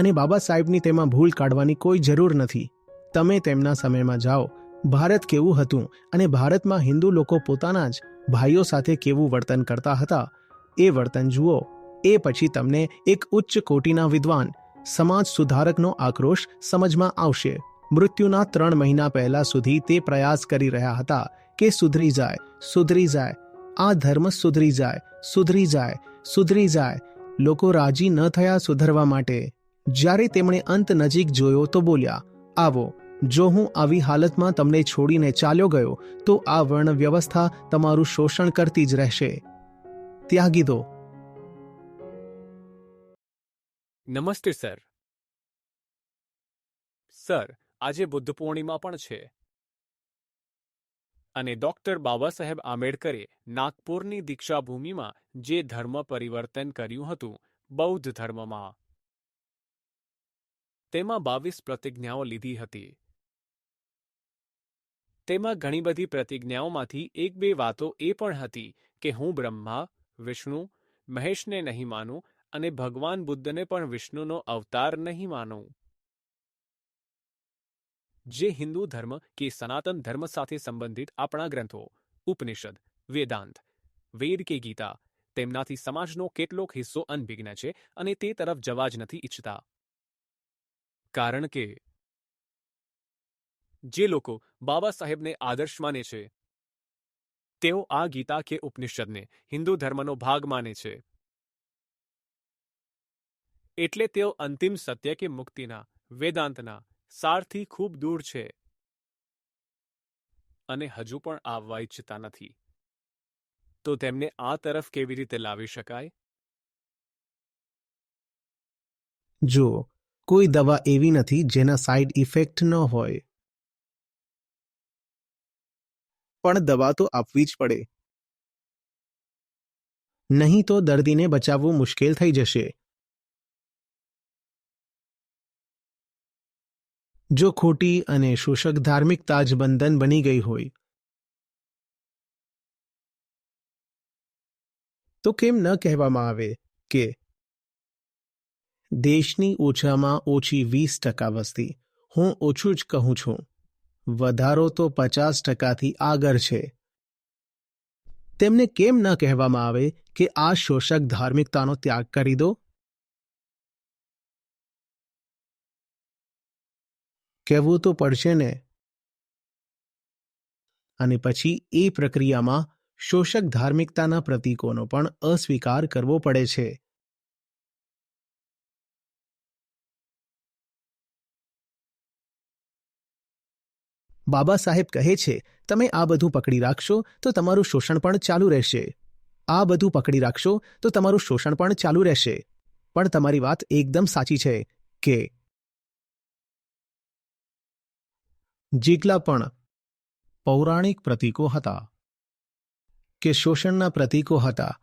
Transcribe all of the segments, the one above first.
અને બાબા સાહેબની તેમાં ભૂલ કાઢવાની કોઈ જરૂર નથી. તમે તેમના સમયમાં જાઓ. ભારત કેવું હતું અને ભારતમાં હિન્દુ લોકો પોતાના જ ભાઈઓ સાથે કેવું વર્તન કરતા હતા? એ વર્તન જુઓ. એ પછી તમને એક ઉચ્ચ કોટીના વિદ્વાન, સમાજ સુધારકનો આક્રોશ સમજમાં આવશે. મૃત્યુના ત્રણ મહિના પહેલા સુધી તે પ્રયાસ કરી રહ્યા હતા કે સુધરી જાય સુધરી જાય. આ ધર્મ સુધરી જાય સુધરી જાય સુધરી જાય. લોકો રાજી ન થયા સુધરવા માટે. જ્યારે તેમણે અંત નજીક જોયો તો બોલ્યા, આવો, જો હું આવી હાલતમાં તમને છોડીને ચાલ્યો ગયો, તો આ વર્ણ વ્યવસ્થા તમારું શોષણ કરતી જ રહેશે. ત્યાગી દો. નમસ્તે, સર. સર, આજે બુદ્ધ પૂર્ણિમા પણ છે. અને ડોક્ટર બાબા સાહેબ આંબેડકરે નાગપુરની દીક્ષાભૂમિમાં જે ધર્મ પરિવર્તન કર્યું હતું, બૌદ્ધ ધર્મમાં તેમાં બાવીસ પ્રતિજ્ઞાઓ લીધી હતી. તેમાં ઘણી બધી પ્રતિજ્ઞાઓમાંથી એક બે વાતો એ પણ હતી કે હું બ્રહ્મા, વિષ્ણુ, મહેશને નહીં માનું અને ભગવાન બુદ્ધને પણ વિષ્ણુનો અવતાર નહીં માનું. જે હિન્દુ ધર્મ કે સનાતન ધર્મ સાથે સંબંધિત આપણા ગ્રંથો, ઉપનિષદ, વેદાંત, વેદ કે ગીતા, તેમનાથી સમાજનો કેટલોક હિસ્સો અનભિજ્ઞ છે અને તે તરફ જવા જ નથી ઈચ્છતા. કારણ કે જે લોકો બાબા સાહેબને આદર્શ માને છે, તેઓ આ ગીતા કે ઉપનિષદને હિન્દુ ધર્મનો ભાગ માને છે. એટલે તેઓ અંતિમ સત્ય કે મુક્તિના, વેદાંતના સારથી ખૂબ દૂર છે. અને હજુ પણ આવવા ઈચ્છતા નથી. તો તેમને આ તરફ કેવી રીતે લાવી શકાય? જો કોઈ દવા એવી નથી જેના સાઇડ ઇફેક્ટ ન હોય. પણ દવા તો આપવી જ પડે. નહીં તો દર્દીને બચાવવું મુશ્કેલ થઈ જશે. જો ખોટી અને શોષક ધાર્મિકતા જ બંધન બની ગઈ હોય. તો કેમ ન કહેવામાં આવે કે દેશની ઓછામાં ઓછી વીસ ટકા વસ્તી. હું ઓછું જ કહું છું. વધારો તો પચાસ ટકાથી આગળ છે. તેમને કેમ ન કહેવામાં આવે કે આ શોષક ધાર્મિકતાનો ત્યાગ કરી દો? કહેવું તો પડશે ને. અને પછી એ પ્રક્રિયામાં શોષક ધાર્મિકતાના પ્રતીકોનો પણ અસ્વીકાર કરવો પડે છે. બાબા સાહેબ કહે છે, તમે આ બધું પકડી રાખશો તો તમારું શોષણ પણ ચાલુ રહેશે. આ બધું પકડી રાખશો તો તમારું શોષણ પણ ચાલુ રહેશે. પણ તમારી વાત એકદમ સાચી છે, કે જીગલા પણ પૌરાણિક પ્રતીકો હતા, કે શોષણના પ્રતીકો હતા,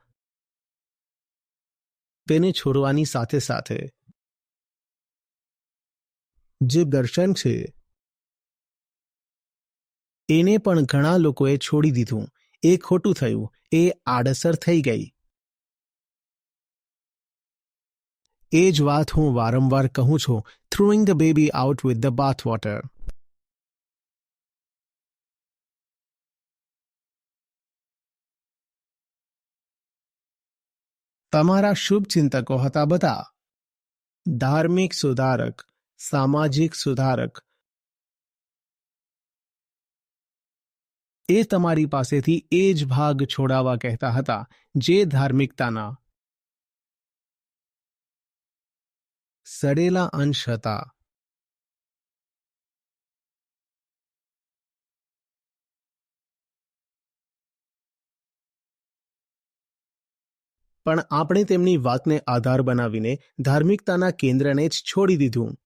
તેને છોડવાની સાથે સાથે જે દર્શન છે એને પણ ઘણા લોકોએ છોડી દીધું. એ ખોટું થયું. એ આડઅસર થઈ ગઈ. એ જ વાત હું વારંવાર કહું છું. Throwing the baby out with the bath water તમારા શુભ ચિંતકો હતા બધા. ધાર્મિક સુધારક, સામાજિક સુધારક એ તમારી પાસેથી એ જ ભાગ છોડાવવા કહેતા હતા, જે ધાર્મિકતાના. સડેલા અંશ હતા. પણ આપણે તેમની વાતને આધાર બનાવીને ધાર્મિકતાના કેન્દ્રને જ છોડી દીધું.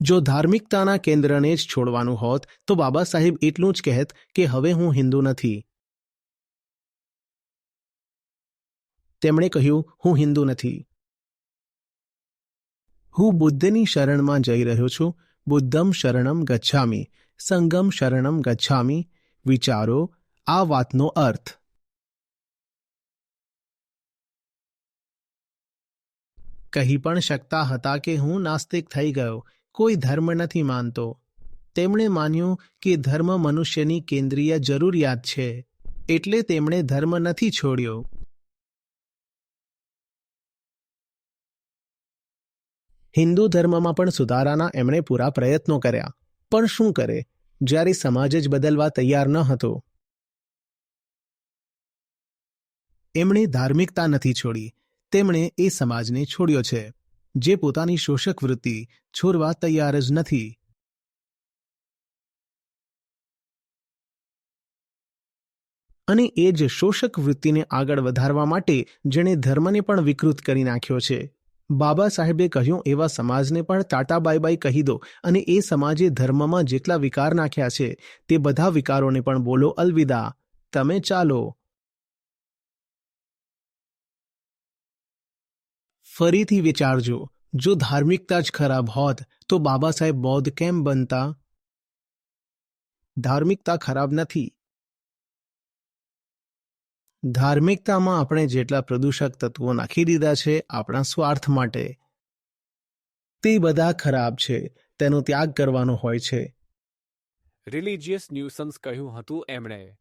જો ધાર્મિકતાના કેન્દ્રને જ છોડવાનું હોત, તો બાબા સાહેબ એટલું જ કહેત કે હવે હું હિન્દુ નથી. તેમણે કહ્યું, હું હિન્દુ નથી. હું બુદ્ધની શરણમાં જઈ રહ્યો છું. બુદ્ધમ શરણમ ગચ્છામી. સંગમ શરણમ ગચ્છામી. વિચારો, આ વાતનો અર્થ. કહી પણ શકતા હતા કે હું નાસ્તિક થઈ ગયો. કોઈ ધર્મ નથી માનતો. તેમણે માન્યું કે ધર્મ મનુષ્યની કેન્દ્રીય જરૂરિયાત છે, એટલે તેમણે ધર્મ નથી છોડ્યો. હિન્દુ ધર્મમાં પણ સુધારાના એમણે પૂરા પ્રયત્નો કર્યા. પણ શું કરે? જ્યારે સમાજ જ બદલવા તૈયાર ન હતો. એમણે ધાર્મિકતા નથી છોડી. તેમણે એ સમાજને છોડ્યો છે. જે પોતાની શોષક વૃત્તિ છોડવા તૈયાર જ નથી. અને એ જ શોષક વૃત્તિને આગળ વધારવા માટે જેણે ધર્મને પણ વિકૃત કરી નાખ્યો છે. બાબા સાહેબે કહ્યું, એવા સમાજને પણ ટાટા બાય બાય કહી દો અને એ સમાજે ધર્મમાં જેટલા વિકાર નાખ્યા છે, તે બધા વિકારોને પણ બોલો, અલવિદા. તમે ચાલો. ફરીથી વિચારજો, જો ધાર્મિકતા જ ખરાબ હોત, તો બાબા સાહેબ બૌદ્ધ કેમ બનતા? ધાર્મિકતા ખરાબ નથી. ધાર્મિકતામાં આપણે જેટલા પ્રદૂષક તત્વો નાખી દીધા છે, આપણા સ્વાર્થ માટે. તે બધા ખરાબ છે, તેનો ત્યાગ કરવાનો હોય છે. રિલિજિયસ ન્યુસન્સ કહ્યું હતું એમણે.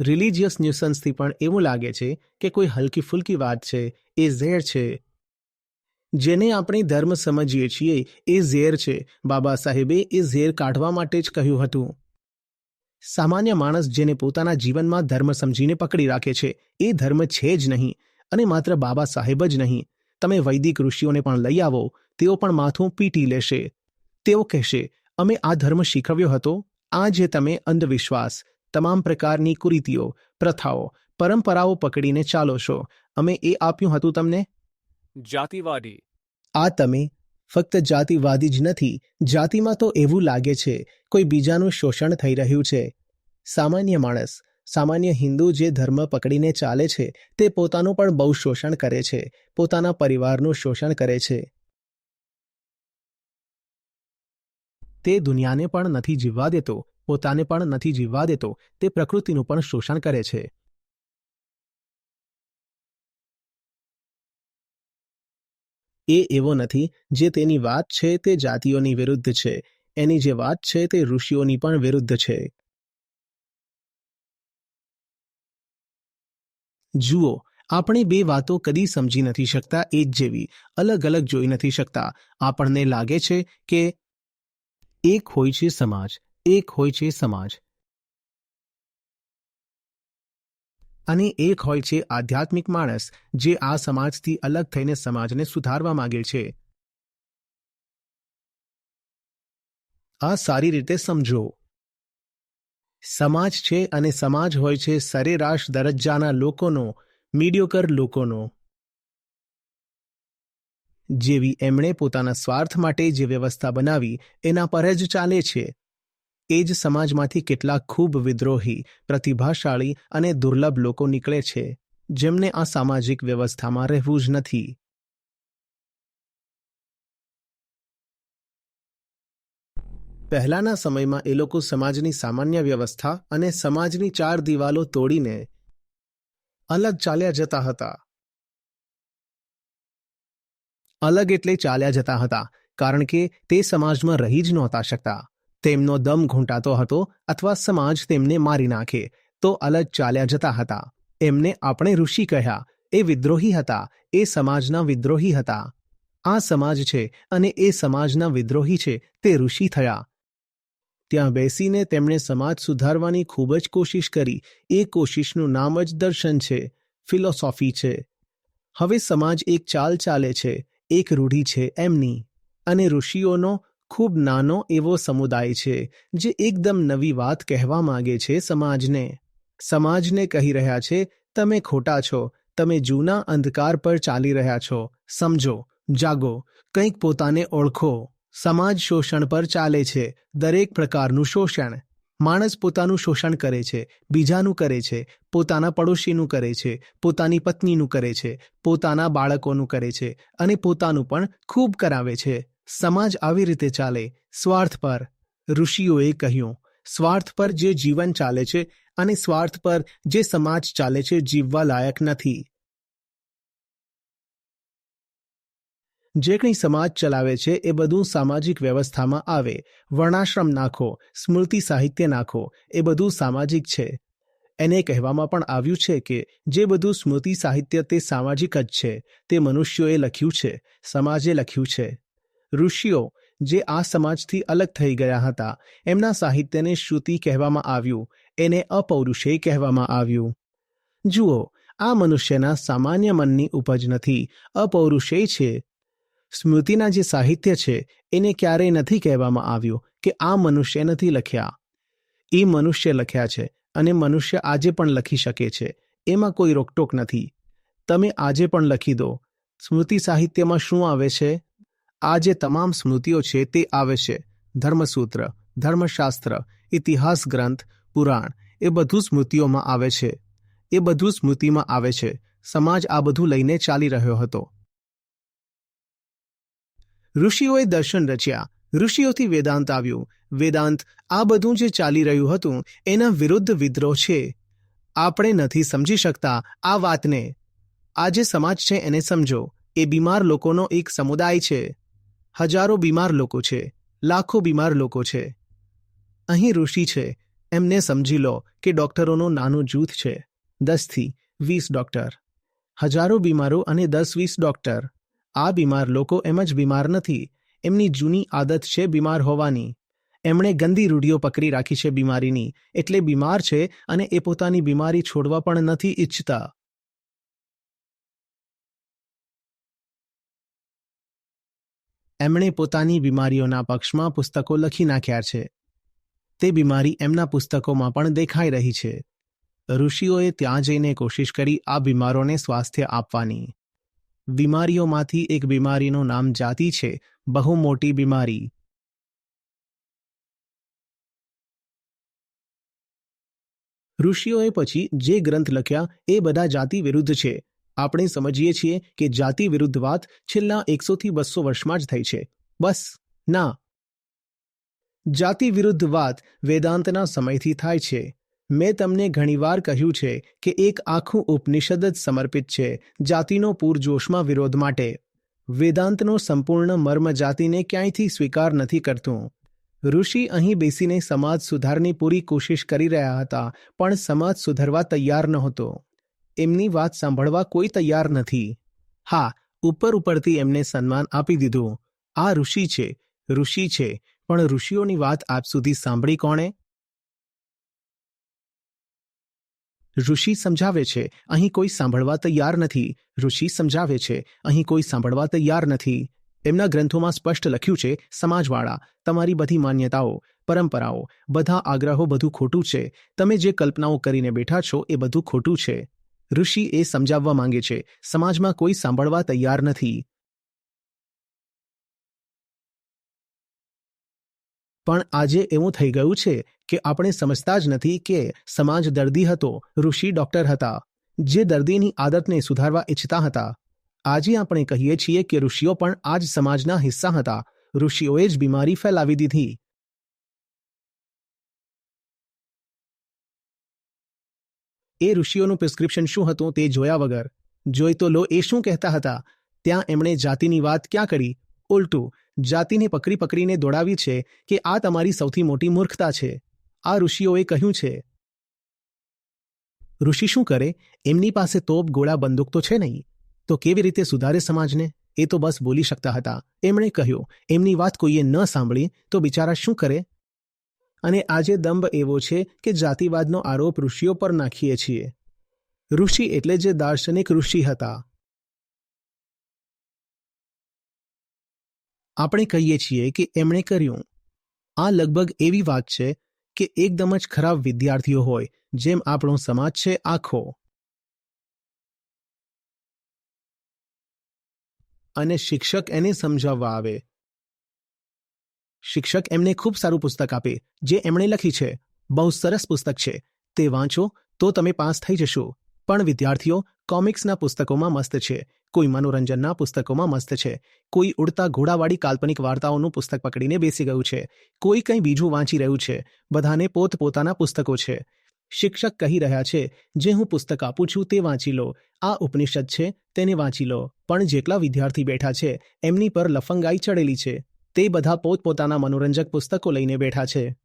રિલિજિયસ ન્યુસન્સથી પણ એવું લાગે છે કે કોઈ હલકી ફુલકી વાત છે, એ ઝેર છે. જેને આપણે ધર્મ સમજીએ છીએ, એ ઝેર છે. બાબા સાહેબે એ ઝેર કાઢવા માટે જ કહ્યું હતું. સામાન્ય માણસ જેને પોતાના જીવનમાં ધર્મ સમજીને પકડી રાખે છે, એ ધર્મ છે જ નહીં, અને માત્ર બાબા સાહેબ જ નહીં. તમે વૈદિક ઋષિઓને પણ લઈ આવો, તેઓ પણ માથું પીટી લેશે. તેઓ કહેશે, અમે આ ધર્મ શીખવ્યો હતો, આ જે તમે અંધવિશ્વાસ. તમામ પ્રકારની કુરીતિઓ પ્રથાઓ પરંપરાઓ પકડીને ચાલો છો. અમે એ આપ્યું હતું તમને? જાતિવાદી. આ તમે ફક્ત જાતિવાદી જ નથી જાતિમાં તો એવું લાગે છે કોઈ બીજાનું શોષણ થઈ રહ્યું છે. સામાન્ય માણસ સામાન્ય હિન્દુ જે ધર્મ પકડીને ચાલે છે તે પોતાનું પણ બહુ શોષણ કરે છે પોતાના પરિવારનું શોષણ કરે છે. તે દુનિયાને પણ નથી જીવવા દેતો. પોતાને પણ નથી જીવવા દેતો, તે પ્રકૃતિનું પણ શોષણ કરે છે. એ એવો નથી જે તેની વાત છે તે જાતિઓની વિરુદ્ધ છે, એની જે વાત છે તે ઋષિઓની પણ વિરુદ્ધ છે. જુઓ, આપણે બે વાતો કદી સમજી નથી શકતા એ જ જેવી, અલગ અલગ જોઈ નથી શકતા. આપણને લાગે છે કે એક હોય છે સમાજ એક હોય છે સમાજ. અને એક હોય છે આધ્યાત્મિક માણસ, જે આ સમાજથી અલગ થઈને સમાજને સુધારવા માંગે છે. આ સારી રીતે સમજો. સમાજ છે અને સમાજ હોય છે સરેરાશ દરજ્જાના લોકોનો મીડિયોકર લોકોનો. જેવી એમણે પોતાના સ્વાર્થ માટે જે વ્યવસ્થા બનાવી, એના પર જ ચાલે છે. એ જ સમાજમાંથી કેટલાક ખૂબ વિદ્રોહી, પ્રતિભાશાળી અને દુર્લભ લોકો નીકળે છે, જેમને આ સામાજિક વ્યવસ્થામાં રહેવું જ નથી. પહેલાના સમયમાં એ લોકો સમાજની સામાન્ય વ્યવસ્થા અને સમાજની ચાર દિવાલો તોડીને અલગ ચાલ્યા જતા હતા. અલગ એટલે ચાલ્યા જતા હતા, કારણ કે તે સમાજમાં રહી જ નહોતા શકતા. તેમનો દમ ઘૂંટાતો હતો અથવા સમાજ તેમને મારી નાખે, તો અલગ ચાલ્યા જતા હતા. એમને આપણે ઋષિ કહ્યા, એ વિદ્રોહી હતા, એ સમાજના વિદ્રોહી હતા. આ સમાજ છે અને એ સમાજના વિદ્રોહી છે, તે ઋષિ થયા. ત્યાં બેસીને તેમણે સમાજ સુધારવાની ખૂબ જ કોશિશ કરી. એ કોશિશનું નામ જ દર્શન છે, ફિલોસોફી છે. હવે સમાજ એક ચાલ ચાલે છે, એક રૂઢી છે એમની. અને ઋષિઓનો ખૂબ નાનો એવો સમુદાય છે, જે એકદમ નવી વાત કહેવા માંગે છે સમાજને. સમાજને કહી રહ્યા છે, તમે ખોટા છો, તમે જૂના અંધકાર પર ચાલી રહ્યા છો. સમજો, જાગો, કંઈક પોતાને ઓળખો. સમાજ શોષણ પર ચાલે છે, દરેક પ્રકારનું શોષણ. માણસ પોતાનું શોષણ કરે છે, બીજાનું કરે છે, પોતાના પડોશીનું કરે છે, પોતાની પત્નીનું કરે છે, પોતાના બાળકોનું કરે છે અને પોતાનું પણ ખૂબ કરાવે છે. સમાજ આવી રીતે ચાલે, સ્વાર્થ પર. ઋષિઓએ કહ્યું, સ્વાર્થ પર જે જીવન ચાલે છે અને સ્વાર્થ પર જે સમાજ ચાલે છે જીવવા લાયક નથી. જે કંઈ સમાજ ચલાવે છે એ બધું સામાજિક વ્યવસ્થામાં આવે. વર્ણાશ્રમ નાખો, સ્મૃતિ સાહિત્ય નાખો, એ બધું સામાજિક છે. એને કહેવામાં પણ આવ્યું છે કે જે બધું સ્મૃતિ સાહિત્ય તે સામાજિક જ છે. તે મનુષ્યોએ લખ્યું છે, સમાજે લખ્યું છે. ઋષિઓ જે આ સમાજથી અલગ થઈ ગયા હતા, એમના સાહિત્યને શ્રુતિ કહેવામાં આવ્યું, એને અપૌરુષેય કહેવામાં આવ્યું. જુઓ, આ મનુષ્યના સામાન્ય મનની ઉપજ નથી અપૌરુષેય છે. સ્મૃતિના જે સાહિત્ય છે, એને ક્યારેય નથી કહેવામાં આવ્યું કે આ મનુષ્ય નથી લખ્યા. એ મનુષ્ય લખ્યા છે અને મનુષ્ય આજે પણ લખી શકે છે, એમાં કોઈ રોકટોક નથી. તમે આજે પણ લખી દો. સ્મૃતિ સાહિત્યમાં શું આવે છે? આ જે તમામ સ્મૃતિઓ છે તે આવે છે. ધર્મસૂત્ર, ધર્મશાસ્ત્ર, ઇતિહાસ ગ્રંથ, પુરાણ, એ બધું સ્મૃતિઓમાં આવે છે. એ બધું સ્મૃતિમાં આવે છે. સમાજ આ બધું લઈને ચાલી રહ્યો હતો. ઋષિઓએ દર્શન રચ્યા. ઋષિઓથી વેદાંત આવ્યું. વેદાંત, આ બધું જે ચાલી રહ્યું હતું, એના વિરુદ્ધ વિદ્રોહ છે. આપણે નથી સમજી શકતા આ વાતને. આ જે સમાજ છે એને સમજો. એ બીમાર લોકોનો એક સમુદાય છે. હજારો બીમાર લોકો છે, લાખો બીમાર લોકો છે. અહીં ઋષિ છે, એમને સમજી લો કે ડોક્ટરોનું નાનું જૂથ છે. દસથી વીસ ડોક્ટર. હજારો બીમારો અને દસ વીસ ડોક્ટર. આ બીમાર લોકો એમ જ બીમાર નથી, એમની જૂની આદત છે બીમાર હોવાની. એમણે ગંદી રૂઢિઓ પકડી રાખી છે બીમારીની, એટલે બીમાર છે અને એ પોતાની બીમારી છોડવા પણ નથી ઈચ્છતા. એમણે પોતાની બીમારીઓના પક્ષમાં પુસ્તકો લખી નાખ્યા છે. તે બીમારી એમના પુસ્તકોમાં પણ દેખાઈ રહી છે. ઋષિઓએ ત્યાં જઈને કોશિશ કરી આ બીમારોને સ્વાસ્થ્ય આપવાની. બીમારીઓમાંથી એક બીમારીનું નામ જાતિ છે, બહુ મોટી બીમારી. ઋષિઓએ પછી જે ગ્રંથ લખ્યા એ બધા જાતિ વિરુદ્ધ છે. આપણે સમજીએ છીએ કે જાતિ વિરુદ્ધ વાત છેલ્લા એકસોથી બસો વર્ષમાં જ થઈ છે. બસ, ના. જાતિ વિરુદ્ધ વાત વેદાંતના સમયથી થાય છે. મેં તમને ઘણીવાર કહ્યું છે કે એક આખું ઉપનિષદ જ સમર્પિત છે જાતિનો પૂરજોશમાં વિરોધ માટે. વેદાંતનો સંપૂર્ણ મર્મ જાતિને ક્યાંયથી સ્વીકાર નથી કરતું. ઋષિ અહીં બેસીને સમાજ સુધારની પૂરી કોશિશ કરી રહ્યા હતા, પણ સમાજ સુધરવા તૈયાર નહોતો. એમની વાત સાંભળવા કોઈ તૈયાર નથી. હા, ઉપર ઉપરથી એમને સન્માન આપી દીધું. આ ઋષિ છે ઋષિ છે, પણ ઋષિઓની વાત આપ સુધી સાંભળી કોણે? ઋષિ સમજાવે છે, અહીં કોઈ સાંભળવા તૈયાર નથી. ઋષિ સમજાવે છે, અહીં કોઈ સાંભળવા તૈયાર નથી. એમના ગ્રંથોમાં સ્પષ્ટ લખ્યું છે, સમાજવાળા, તમારી બધી માન્યતાઓ, પરંપરાઓ, બધા આગ્રહો બધું ખોટું છે. તમે જે કલ્પનાઓ કરીને બેઠા છો એ બધું ખોટું છે. ઋષિ એ સમજાવવા માંગે છે, સમાજમાં કોઈ સાંભળવા તૈયાર નથી. પણ આજે એવું થઈ ગયું છે કે આપણે સમજતા જ નથી કે સમાજ દર્દી હતો, ઋષિ ડોક્ટર હતા, જે દર્દીની આદતને સુધારવા ઈચ્છતા હતા. આજે આપણે કહીએ છીએ કે ઋષિઓ પણ આ જ સમાજના હિસ્સા હતા, ઋષિઓએ જ બીમારી ફેલાવી દીધી. એ ઋષિઓનું પ્રિસ્ક્રિપ્શન શું હતું તે જોયા વગર? જોઈ તો લો એ શું કહેતા હતા? ત્યાં એમણે જાતિની વાત ક્યાં કરી? ઉલટું, જાતિને પકડી પકડીને દોડાવી છે કે આ તમારી સૌથી મોટી મૂર્ખતા છે. આ ઋષિઓએ કહ્યું છે. ઋષિ શું કરે? એમની પાસે તોપ ગોળા બંદૂક તો છે નહીં. તો કેવી રીતે સુધારે સમાજને? એ તો બસ બોલી શકતા હતા. એમણે કહ્યું, એમની વાત કોઈએ ન સાંભળી તો બિચારા શું કરે? અને આજે દંભ એવો છે કે જાતિવાદનો આરોપ ઋષિઓ પર નાખીએ છીએ. ઋષિ એટલે જે દાર્શનિક ઋષિ હતા. આપણે કહીએ છીએ કે એમણે કર્યું. આ લગભગ એવી વાત છે કે એકદમ જ ખરાબ વિદ્યાર્થીઓ હોય, જેમ આપણો સમાજ છે આખો. અને શિક્ષક એને સમજાવવા આવે. શિક્ષક એમને ખૂબ સારું પુસ્તક આપે, જે એમણે લખી છે. બહુ સરસ પુસ્તક છે. તે વાંચો, તો તમે પાસ થઈ જશો. પણ વિદ્યાર્થીઓ, કોમિક્સના પુસ્તકોમાં મસ્ત છે. કોઈ મનોરંજનના પુસ્તકોમાં મસ્ત છે. કોઈ ઉડતા ઘોડાવાળી કાલ્પનિક વાર્તાઓનું પુસ્તક પકડીને બેસી ગયું છે. કોઈ કંઈ બીજું વાંચી રહ્યું છે. બધાને પોત પોતાના પુસ્તકો છે. શિક્ષક કહી રહ્યા છે, જે હું પુસ્તક આપું છું તે વાંચી લો. આ ઉપનિષદ છે, તેને વાંચી લો. પણ જેટલા વિદ્યાર્થી બેઠા છે, એમની પર લફંગાઈ ચડેલી છે. તે બધા પોતપોતાના મનોરંજક પુસ્તકો લઈને બેઠા છે.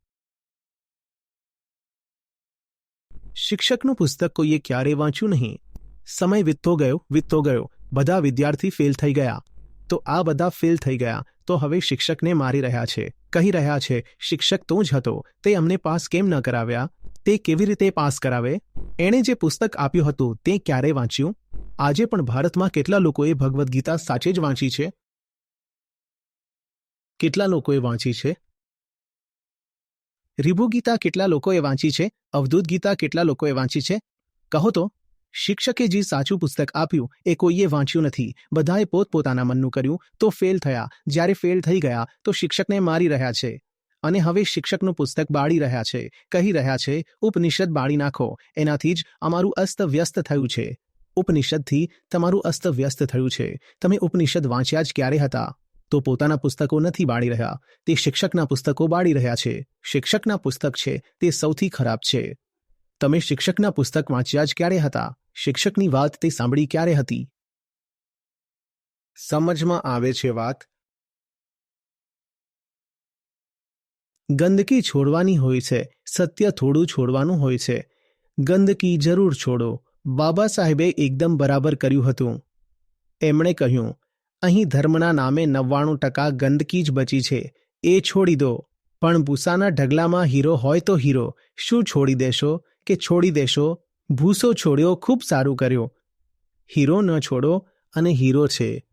શિક્ષકનું પુસ્તક કોઈએ ક્યારે વાંચ્યું નહીં? સમય વીતતો ગયો વીતતો ગયો. બધા વિદ્યાર્થી ફેલ થઈ ગયા. તો આ બધા ફેલ થઈ ગયા. તો હવે શિક્ષકને મારી રહ્યા છે. કહી રહ્યા છે, શિક્ષક તો જ હતો. તે અમને પાસ કેમ ન કરાવ્યા? તે કેવી રીતે પાસ કરાવે? એણે જે પુસ્તક આપ્યું હતું તે ક્યારે વાંચ્યું? આજે પણ ભારતમાં કેટલા લોકોએ ભગવદ્ ગીતા સાચે જ વાંચી છે? કેટલા લોકોએ વાંચી છે? રિભુ ગીતા કેટલા લોકોએ વાંચી છે? અવધૂત ગીતા કેટલા લોકોએ વાંચી છે? કહો તો, શિક્ષકે જે સાચું પુસ્તક આપ્યું, એ કોઈએ વાંચ્યું નથી. બધાએ પોતપોતાના મનનું કર્યું, તો ફેલ થયા. જ્યારે ફેલ થઈ ગયા, તો શિક્ષકને મારી રહ્યા છે. અને હવે શિક્ષકનું પુસ્તક બાળી રહ્યા છે. કહી રહ્યા છે, ઉપનિષદ બાળી નાખો. એનાથી જ અમારું અસ્તવ્યસ્ત થયું છે. ઉપનિષદથી તમારું અસ્તવ્યસ્ત થયું છે. તમે ઉપનિષદ વાંચ્યા જ ક્યારે હતા? તો પોતાના પુસ્તકો નથી બાળી રહ્યા. તે શિક્ષકના પુસ્તકો બાળી રહ્યા છે. શિક્ષકના પુસ્તક છે. તે સૌથી ખરાબ છે. તમે શિક્ષકના પુસ્તક વાંચ્યા જ ક્યારે હતા? શિક્ષકની વાત તે સાંભળી ક્યારે હતી? સમજમાં આવે છે વાત. ગંદકી છોડવાની હોય છે. સત્ય થોડું છોડવાનું હોય છે. ગંદકી જરૂર છોડો. બાબા સાહેબે એકદમ બરાબર કર્યું હતું. એમણે કહ્યું અહીં ધર્મના નામે નવ્વાણું ટકા ગંદકી જ બચી છે. એ છોડી દો. પણ ભૂસાના ઢગલામાં હીરો હોય તો હીરો. શું છોડી દેશો? કે છોડી દેશો? ભૂસો છોડ્યો, ખૂબ સારું કર્યો. હીરો ન છોડો અને હીરો છે.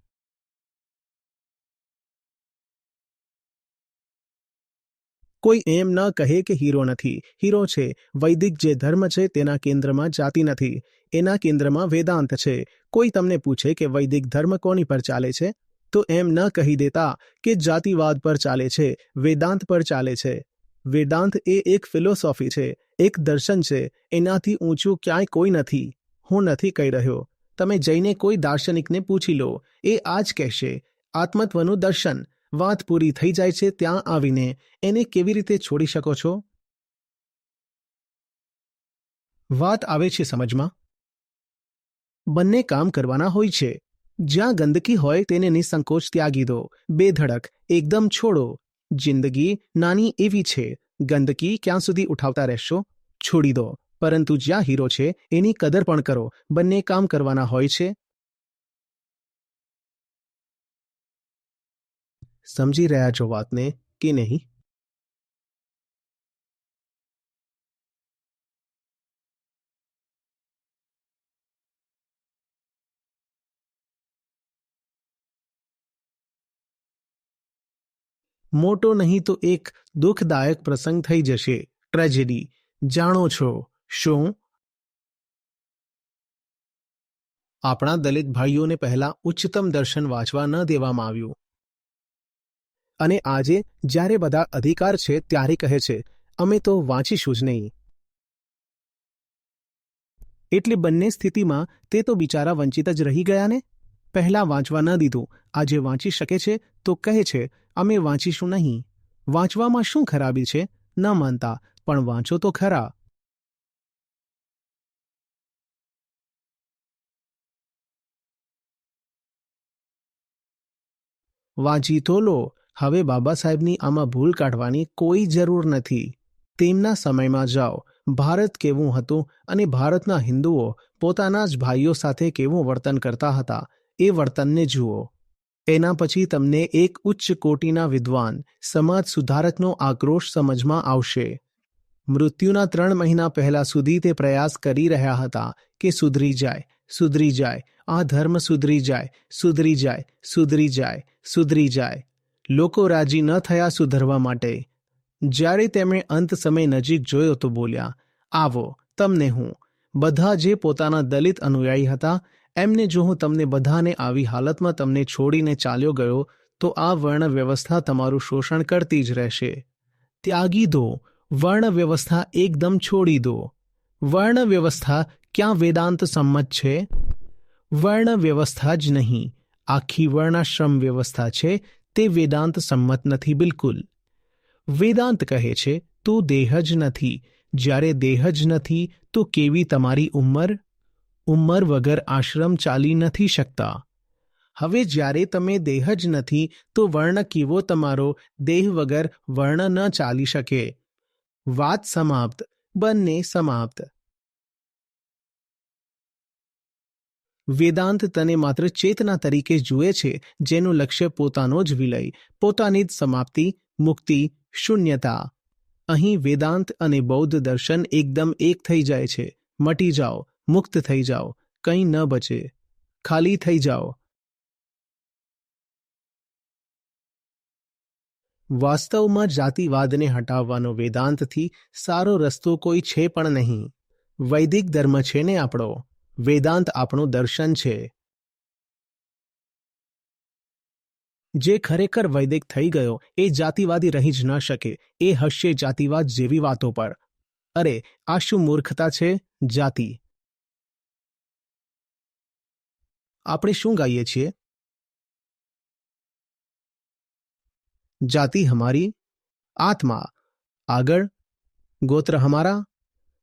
કોઈ એમ ન કહે કે હીરો નથી. હીરો છે. વૈદિક જે ધર્મ છે તેના કેન્દ્રમાં જાતિ નથી. એના કેન્દ્રમાં વેદાંત છે. કોઈ તમને પૂછે કે વૈદિક ધર્મ કોની પર ચાલે છે, તો એમ ન કહી દેતા કે જાતિવાદ પર ચાલે છે, વેદાંત પર ચાલે છે. વેદાંત એ એક ફિલોસોફી છે, એક દર્શન છે, એનાથી ઊંચું ક્યાંય કોઈ નથી. હું નથી કહી રહ્યો. તમે જઈને કોઈ દાર્શનિકને પૂછી લો. એ આ જ કહેશે, આત્મત્વનું દર્શન, વાત પૂરી થઈ જાય છે ત્યાં આવીને. એને કેવી રીતે છોડી શકો છો? વાત આવે છે સમજમાં? બંને કામ કરવાના હોય છે. જ્યાં ગંદકી હોય તેને નિસંકોચ ત્યાગી દો. બેધડક એકદમ છોડો. જિંદગી નાની એવી છે. ગંદકી ક્યાં સુધી ઉઠાવતા રહેશો? છોડી દો. પરંતુ જ્યાં હીરો છે, એની કદર પણ કરો. બંને કામ કરવાના હોય છે. સમજી રહ્યા છો વાતને કે નહીં? મોટો નહીં તો એક દુઃખદાયક પ્રસંગ થઈ જશે. ટ્રેજેડી જાણો છો, શું? આપણા દલિત ભાઈઓને પહેલા ઉચ્ચતમ દર્શન વાંચવા ન દેવામાં આવ્યું. અને આજે જ્યારે બધા અધિકાર છે ત્યારે કહે છે, અમે તો વાંચીશું જ નહીં. એટલે બંને સ્થિતિમાં તે તો બિચારા વંચિત જ રહી ગયા ને? પહેલા વાંચવા ન દીધું, આજે વાંચી શકે છે તો કહે છે અમે વાંચીશું નહીં. વાંચવામાં શું ખરાબી છે? ન માનતા, પણ વાંચો તો ખરા. વાંચી તો લો. હવે બાબા સાહેબની આમાં ભૂલ કાઢવાની કોઈ જરૂર નથી. તેમના સમયમાં જાઓ. ભારત કેવું હતું અને ભારતના હિન્દુઓ પોતાના જ ભાઈઓ સાથે કેવું વર્તન કરતા હતા? એ વર્તનને જુઓ. એના પછી તમને એક ઉચ્ચ કોટીના વિદ્વાન સમાજ સુધારકનો આક્રોશ સમજમાં આવશે. મૃત્યુના ત્રણ મહિના પહેલા સુધી તે પ્રયાસ કરી રહ્યા હતા કે સુધરી જાય સુધરી જાય, આ ધર્મ સુધરી જાય સુધરી જાય સુધરી જાય સુધરી જાય. લોકો રાજી ન થયા સુધરવા માટે. જ્યારે તેમણે અંત સમય નજીક જોયો તો બોલ્યા, આવો, તમને હું. બધા જે પોતાના દલિત અનુયાયી હતા એમને જો હું તમને બધાને આવી હાલતમાં તમને છોડીને ચાલ્યો ગયો, તો આ વર્ણ વ્યવસ્થા તમારું શોષણ કરતી જ રહેશે. ત્યાગી દો વર્ણ વ્યવસ્થા એકદમ છોડી દો. વર્ણ વ્યવસ્થા ક્યાં વેદાંત સંમત છે? વર્ણ વ્યવસ્થા જ નહીં, આખી વર્ણાશ્રમ વ્યવસ્થા છે, તે વેદાંત સંમત નથી બિલકુલ. વેદાંત કહે છે, તું દેહ જ નથી, જ્યારે દેહ જ નથી, તો કેવી તમારી ઉંમર? ઉંમર વગર આશ્રમ ચાલી નથી શકતા. હવે જ્યારે તમે દેહ જ નથી, તો વર્ણ કેવો તમારો દેહ વગર વર્ણ ન ચાલી શકે. વાત સમાપ્ત. બંને સમાપ્ત. વેદાંત તને માત્ર ચેતના તરીકે જુએ છે, જેનું લક્ષ્ય પોતાનો જ વિલય. પોતાની જ સમાપ્તિ, મુક્તિ, શૂન્યતા. અહીં વેદાંત અને બૌદ્ધ દર્શન એકદમ એક થઈ જાય છે. મટી જાઓ. મુક્ત થઈ જાઓ, કંઈ ન બચે, ખાલી થઈ જાઓ. વાસ્તવમાં જાતિવાદને હટાવવાનો વેદાંતથી સારો રસ્તો કોઈ છે પણ નહીં. વૈદિક ધર્મ છે ને આપણો, વેદાંત આપણું દર્શન છે. જે ખરેખર વૈદિક થઈ ગયો, એ જાતિવાદી રહી જ ન શકે, એ હશે જાતિવાદ જેવી વાતો પર. અરે, આ શું મૂર્ખતા છે? જાતિ. આપણે શું ગાઈએ છીએ जाति हमारी आत्मा આગળ गोत्र हमारा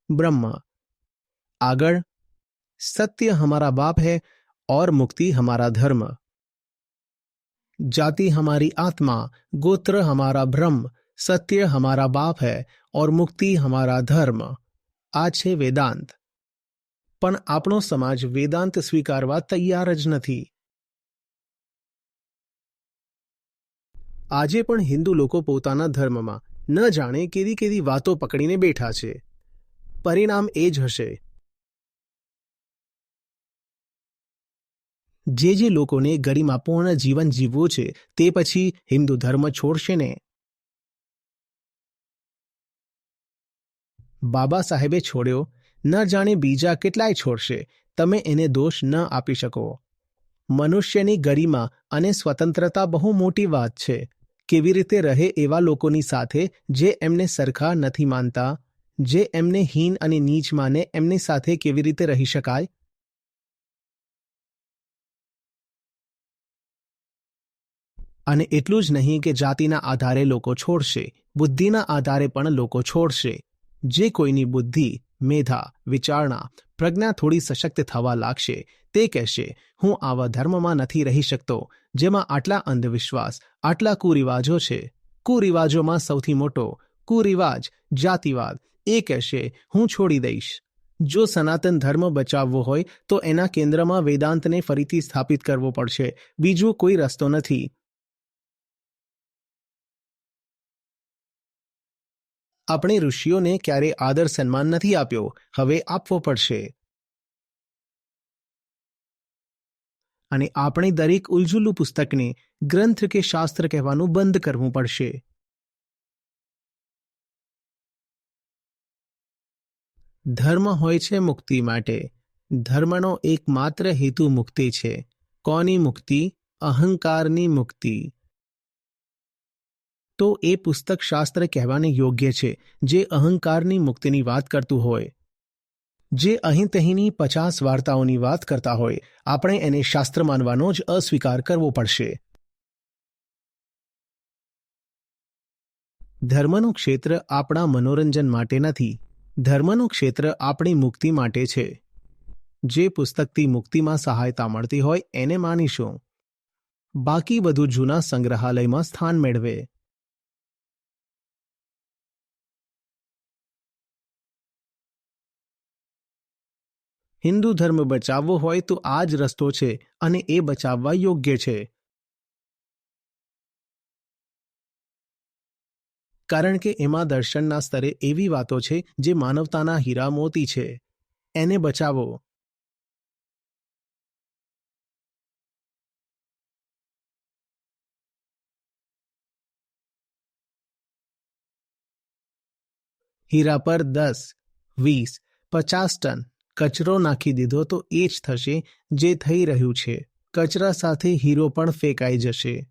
ब्रह्म આગળ सत्य हमारा बाप है और मुक्ति हमारा धर्म जाति हमारी आत्मा गोत्र हमारा ब्रह्म सत्य हमारा बाप है और मुक्ति हमारा धर्म આ છે વેદાંત પણ આપણો સમાજ વેદાંત સ્વીકારવા તૈયાર જ નથી. આજે પણ હિન્દુ લોકો પોતાના ધર્મમાં ન જાણે કેવી કેવી વાતો પકડીને બેઠા છે. પરિણામ એ જ હશે. જે જે લોકોને ગરિમાપૂર્ણ જીવન જીવવું છે, તે પછી હિન્દુ ધર્મ છોડશે ને? બાબા સાહેબે છોડ્યો ન જાણે બીજા કેટલાય છોડશે તમે એને દોષ ન આપી શકો. મનુષ્યની ગરિમા અને સ્વતંત્રતા બહુ મોટી વાત છે. કેવી રીતે રહે એવા લોકોની સાથે જે એમને સરખા નથી માનતા? જે એમને હીન અને નીચ માને એમની સાથે કેવી રીતે રહી શકાય? અને એટલું જ નહીં કે જાતિના આધારે લોકો છોડશે. બુદ્ધિના આધારે પણ લોકો છોડશે. જે કોઈની બુદ્ધિ મેધા, વિચારણા, પ્રજ્ઞા થોડી સશક્ત થવા લાગશે. તે કહેશે, હું આવા ધર્મમાં નથી રહી શકતો, જેમાં આટલા અંધવિશ્વાસ, આટલા કુરિવાજો છે. કુરિવાજોમાં સૌથી મોટો કુરિવાજ, જાતિવાદ. એ કહેશે, હું છોડી દઈશ. જો સનાતન ધર્મ બચાવવો હોય, તો એના કેન્દ્રમાં વેદાંતને ફરીથી સ્થાપિત કરવો પડશે. બીજો કોઈ રસ્તો નથી. આપણે ઋષિઓને ક્યારે આદર સન્માન નથી આપ્યો, હવે આપવો પડશે. અને આપણે દરેક ઉલઝુલું પુસ્તકને ગ્રંથ કે શાસ્ત્ર કહેવાનું બંધ કરવું પડશે. ધર્મ હોય છે મુક્તિ માટે. ધર્મનો એકમાત્ર હેતુ મુક્તિ છે. કોની મુક્તિ? અહંકારની મુક્તિ. તો એ પુસ્તક શાસ્ત્ર કહેવાને યોગ્ય છે, જે અહંકારની મુક્તિની વાત કરતું હોય. જે અહીં તહીંની પચાસ વાર્તાઓની વાત કરતા હોય, આપણે એને શાસ્ત્ર માનવાનો જ અસ્વીકાર કરવો પડશે. ધર્મનું ક્ષેત્ર આપણા મનોરંજન માટે નથી, ધર્મનું ક્ષેત્ર આપણી મુક્તિ માટે છે. જે પુસ્તકથી મુક્તિમાં સહાયતા મળતી હોય, એને માનીશું. બાકી બધું જૂના સંગ્રહાલયમાં સ્થાન મેળવે. હિન્દુ ધર્મ બચાવવો હોય તો આ જ રસ્તો છે અને એ બચાવવા યોગ્ય છે. કારણ કે એમાં દર્શનના સ્તરે એવી વાતો છે જે માનવતાના હીરા મોતી છે. એને બચાવો. હીરા પર દસ, વીસ, પચાસ ટન. કચરો નાખી દીધો તો એ જ થશે જે થઈ રહ્યું છે. કચરા સાથે હીરો પણ ફેંકાઈ જશે.